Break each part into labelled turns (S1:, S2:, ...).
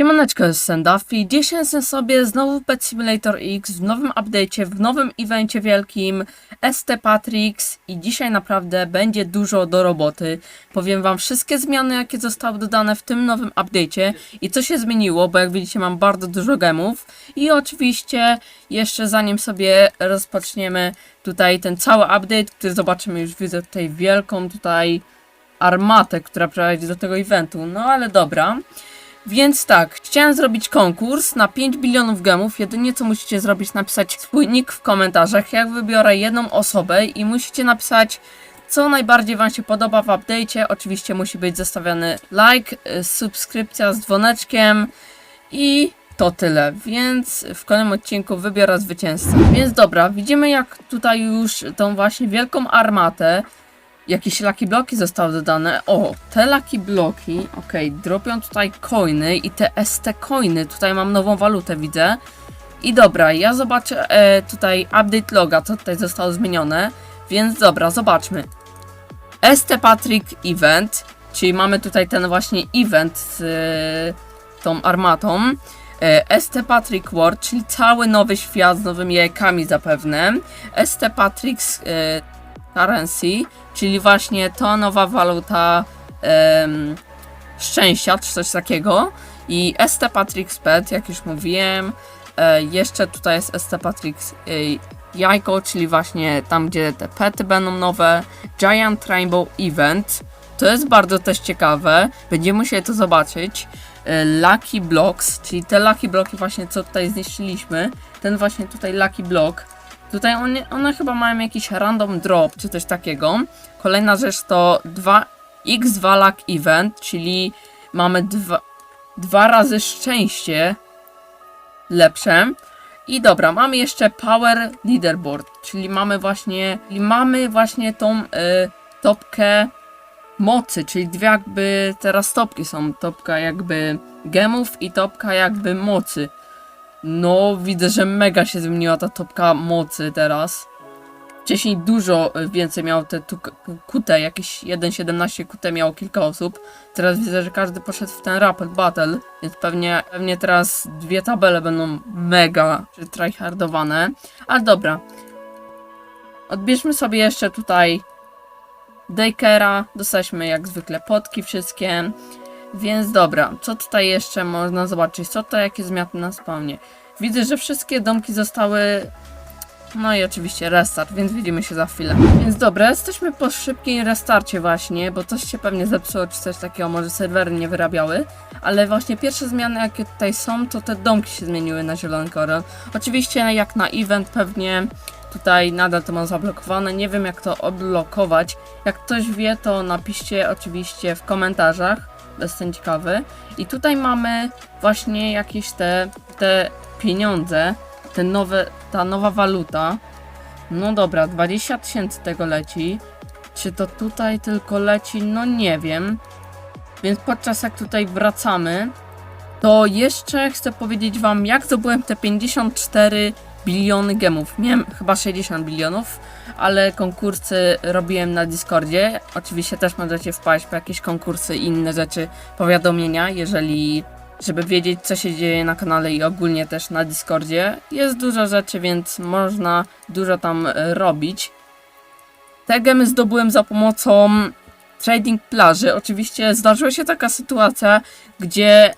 S1: Siemaneczko, jest Sendafi. Dzisiaj jestem sobie znowu w Pet Simulator X w nowym update'cie, w nowym evencie wielkim ST Patrix i dzisiaj naprawdę będzie dużo do roboty. Powiem wam wszystkie zmiany, jakie zostały dodane w tym nowym update'cie i co się zmieniło, bo jak widzicie mam bardzo dużo gemów i oczywiście jeszcze zanim sobie rozpoczniemy tutaj ten cały update, który zobaczymy już widzę tutaj wielką tutaj armatę, która prowadzi do tego eventu, no ale dobra. Więc tak, chciałem zrobić konkurs na 5 bilionów gemów. Jedynie co musicie zrobić, napisać swój nick w komentarzach. Ja wybiorę jedną osobę i musicie napisać, co najbardziej Wam się podoba w update'cie. Oczywiście musi być zostawiony like, y, subskrypcja z dzwoneczkiem i to tyle. Więc w kolejnym odcinku wybiorę zwycięzcę. Więc dobra, widzimy jak tutaj już tą właśnie wielką armatę Jakieś lucky bloki zostały dodane. O, te lucky bloki, okej, dropią tutaj coiny i te ST coiny, tutaj mam nową walutę, widzę. I dobra, ja zobaczę e, tutaj update loga, co tutaj zostało zmienione. Więc dobra, zobaczmy. ST Patrick Event, czyli mamy tutaj ten właśnie event z e, tą armatą. E, ST Patrick World, czyli cały nowy świat z nowymi jajkami zapewne. ST Patrick e, Currency, czyli właśnie to nowa waluta em, szczęścia, czy coś takiego. I ST Patrick's Pet, jak już mówiłem. E, jeszcze tutaj jest ST Patrick's e, Jajko, czyli właśnie tam, gdzie te pety będą nowe. Giant Rainbow Event. To jest bardzo też ciekawe. Będziemy musieli to zobaczyć. E, Lucky Blocks, czyli te Lucky Bloki właśnie, co tutaj zniszczyliśmy. Ten właśnie tutaj Lucky Block. Tutaj one, chyba mają jakiś random drop, czy coś takiego. Kolejna rzecz to 2x2 luck event, czyli mamy dwa, dwa razy szczęście lepsze. I dobra, mamy jeszcze power leaderboard, czyli mamy właśnie, czyli mamy właśnie tą y, topkę mocy, czyli dwie jakby teraz topki są, topka jakby gemów i topka jakby mocy. No, widzę, że mega się zmieniła ta topka mocy teraz. Wcześniej dużo y, więcej miało te kute, jakieś 1.17 kute miało kilka osób. Teraz widzę, że każdy poszedł w ten rapid battle, więc pewnie, pewnie teraz dwie tabele będą mega tryhardowane. Ale dobra. Odbierzmy sobie jeszcze tutaj Dakera. Dostaliśmy jak zwykle potki wszystkie. Więc dobra, co tutaj jeszcze można zobaczyć? Co to jakie zmiany na spawnie? Widzę, że wszystkie domki zostały. No i oczywiście restart, więc widzimy się za chwilę. Więc dobra, jesteśmy po szybkim restarcie właśnie, bo coś się pewnie zepsuło, czy coś takiego, może serwery nie wyrabiały. Ale właśnie pierwsze zmiany, jakie tutaj są, to te domki się zmieniły na zielony kolor. Oczywiście jak na event pewnie tutaj nadal to mam zablokowane. Nie wiem jak to odblokować. Jak ktoś wie, to napiszcie oczywiście w komentarzach jestem ciekawy. I tutaj mamy właśnie jakieś te, te pieniądze, te nowe, ta nowa waluta. No dobra, 20 tysięcy tego leci. Czy to tutaj tylko leci? No nie wiem. Więc podczas jak tutaj wracamy, to jeszcze chcę powiedzieć wam, jak zdobyłem te 54 biliony gemów. Miałem chyba 60 bilionów, ale konkursy robiłem na Discordzie. Oczywiście też możecie wpaść po jakieś konkursy i inne rzeczy, powiadomienia, jeżeli żeby wiedzieć, co się dzieje na kanale i ogólnie też na Discordzie. Jest dużo rzeczy, więc można dużo tam e, robić. Te gemy zdobyłem za pomocą trading plaży. Oczywiście zdarzyła się taka sytuacja, gdzie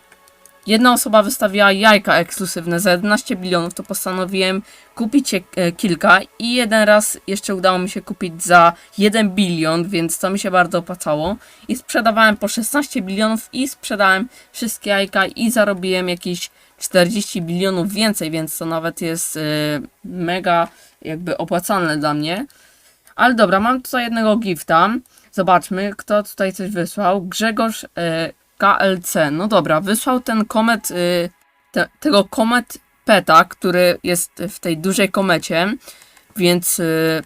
S1: jedna osoba wystawiała jajka ekskluzywne za 11 bilionów, to postanowiłem kupić je e, kilka i jeden raz jeszcze udało mi się kupić za 1 bilion, więc to mi się bardzo opłacało. I sprzedawałem po 16 bilionów i sprzedałem wszystkie jajka i zarobiłem jakieś 40 bilionów więcej, więc to nawet jest e, mega jakby opłacalne dla mnie. Ale dobra, mam tutaj jednego gifta. Zobaczmy, kto tutaj coś wysłał. Grzegorz e, KLC. No dobra, wysłał ten komet, y, te, tego komet peta, który jest w tej dużej komecie, więc y,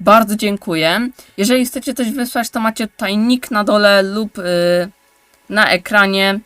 S1: bardzo dziękuję. Jeżeli chcecie coś wysłać, to macie tutaj nick na dole lub y, na ekranie.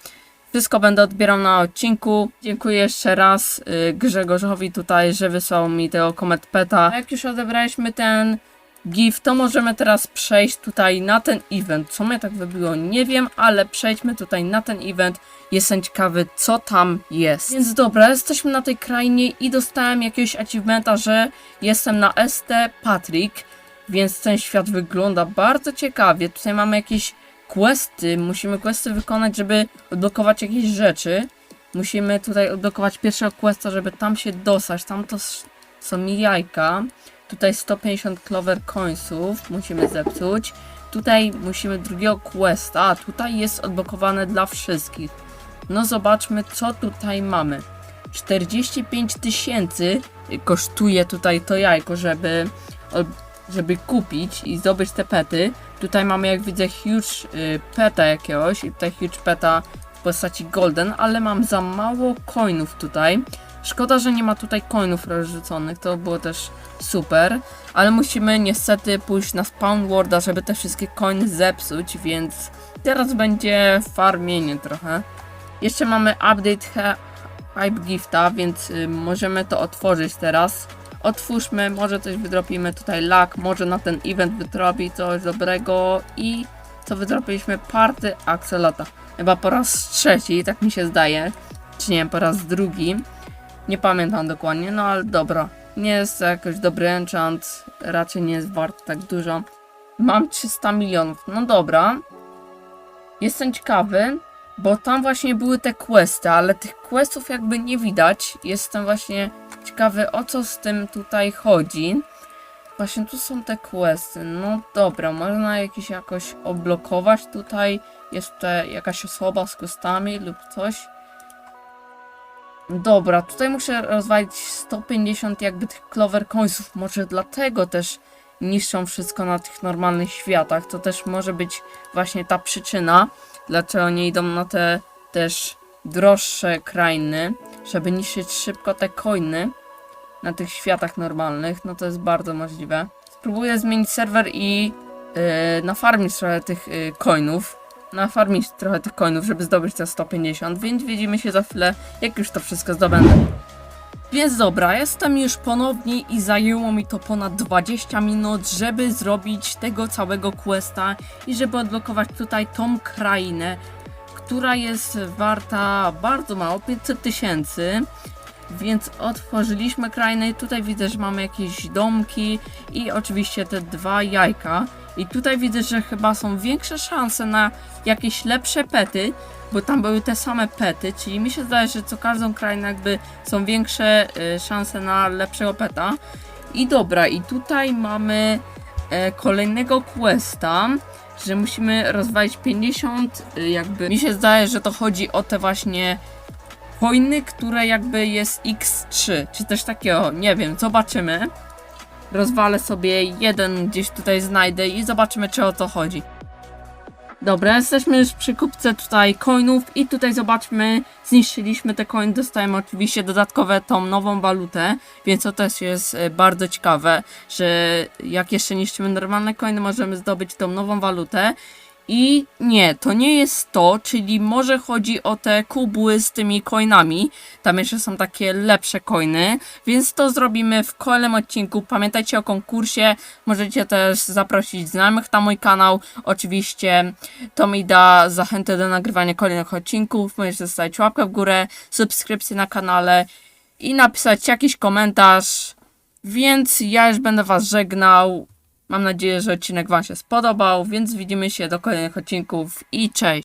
S1: Wszystko będę odbierał na odcinku. Dziękuję jeszcze raz Grzegorzowi tutaj, że wysłał mi tego komet peta. Jak już odebraliśmy ten GIF, to możemy teraz przejść tutaj na ten event. Co mnie tak wybiło, nie wiem, ale przejdźmy tutaj na ten event. Jestem ciekawy, co tam jest. Więc dobra, jesteśmy na tej krainie i dostałem jakiegoś achievementa, że jestem na ST Patrick, więc ten świat wygląda bardzo ciekawie. Tutaj mamy jakieś questy, musimy questy wykonać, żeby odblokować jakieś rzeczy. Musimy tutaj odblokować pierwszego questa, żeby tam się dostać. Tam to są jajka. Tutaj 150 clover coinsów musimy zepsuć. Tutaj musimy drugiego questa, a tutaj jest odblokowane dla wszystkich. No zobaczmy, co tutaj mamy. 45 tysięcy kosztuje tutaj to jajko, żeby, żeby kupić i zdobyć te pety. Tutaj mamy, jak widzę, huge y, peta jakiegoś i tutaj huge peta w postaci golden, ale mam za mało coinów tutaj. Szkoda, że nie ma tutaj coinów rozrzuconych, to było też super, ale musimy niestety pójść na spawn worda, żeby te wszystkie coiny zepsuć, więc teraz będzie farmienie trochę. Jeszcze mamy update Hype Gifta, więc y, możemy to otworzyć teraz. Otwórzmy, może coś wydropimy tutaj lak, może na ten event wydrobi coś dobrego i co wydropiliśmy? Party Axelota. Chyba po raz trzeci, tak mi się zdaje. Czy nie, po raz drugi. Nie pamiętam dokładnie, no ale dobra. Nie jest jakoś dobry enchant, raczej nie jest wart tak dużo. Mam 300 milionów, no dobra. Jestem ciekawy, bo tam właśnie były te questy, ale tych questów jakby nie widać. Jestem właśnie ciekawy o co z tym tutaj chodzi. Właśnie tu są te questy. No dobra, można jakieś jakoś oblokować tutaj. Jest tutaj jakaś osoba z questami lub coś. Dobra, tutaj muszę rozwalić 150 jakby tych clover coinsów. Może dlatego też niszczą wszystko na tych normalnych światach. To też może być właśnie ta przyczyna, dlaczego nie idą na te też droższe krainy, żeby niszczyć szybko te coiny na tych światach normalnych. No to jest bardzo możliwe. Spróbuję zmienić serwer i yy, nafarmić trochę tych yy, coinów. Nafarmić trochę tych coinów, żeby zdobyć te 150, więc widzimy się za chwilę, jak już to wszystko zdobędę. Więc dobra, jestem już ponownie i zajęło mi to ponad 20 minut, żeby zrobić tego całego questa i żeby odblokować tutaj tą krainę, która jest warta bardzo mało, 500 tysięcy. Więc otworzyliśmy krainę i tutaj widzę, że mamy jakieś domki i oczywiście te dwa jajka. I tutaj widzę, że chyba są większe szanse na jakieś lepsze pety, bo tam były te same pety, czyli mi się zdaje, że co każdą krainę jakby są większe y, szanse na lepszego peta. I dobra, i tutaj mamy e, kolejnego questa, że musimy rozwalić 50, y, jakby mi się zdaje, że to chodzi o te właśnie wojny, które jakby jest X3, czy też takiego, nie wiem, zobaczymy. Rozwalę sobie jeden gdzieś tutaj znajdę i zobaczymy, czy o to chodzi. Dobra, jesteśmy już przy kupce tutaj coinów i tutaj zobaczmy, zniszczyliśmy te coiny, dostajemy oczywiście dodatkowe tą nową walutę, więc to też jest e, bardzo ciekawe, że jak jeszcze niszczymy normalne coiny, możemy zdobyć tą nową walutę. I nie, to nie jest to, czyli może chodzi o te kubły z tymi coinami. Tam jeszcze są takie lepsze coiny, więc to zrobimy w kolejnym odcinku. Pamiętajcie o konkursie, możecie też zaprosić znajomych na mój kanał. Oczywiście to mi da zachętę do nagrywania kolejnych odcinków. Możecie zostawić łapkę w górę, subskrypcję na kanale i napisać jakiś komentarz. Więc ja już będę Was żegnał. Mam nadzieję, że odcinek Wam się spodobał, więc widzimy się do kolejnych odcinków i cześć!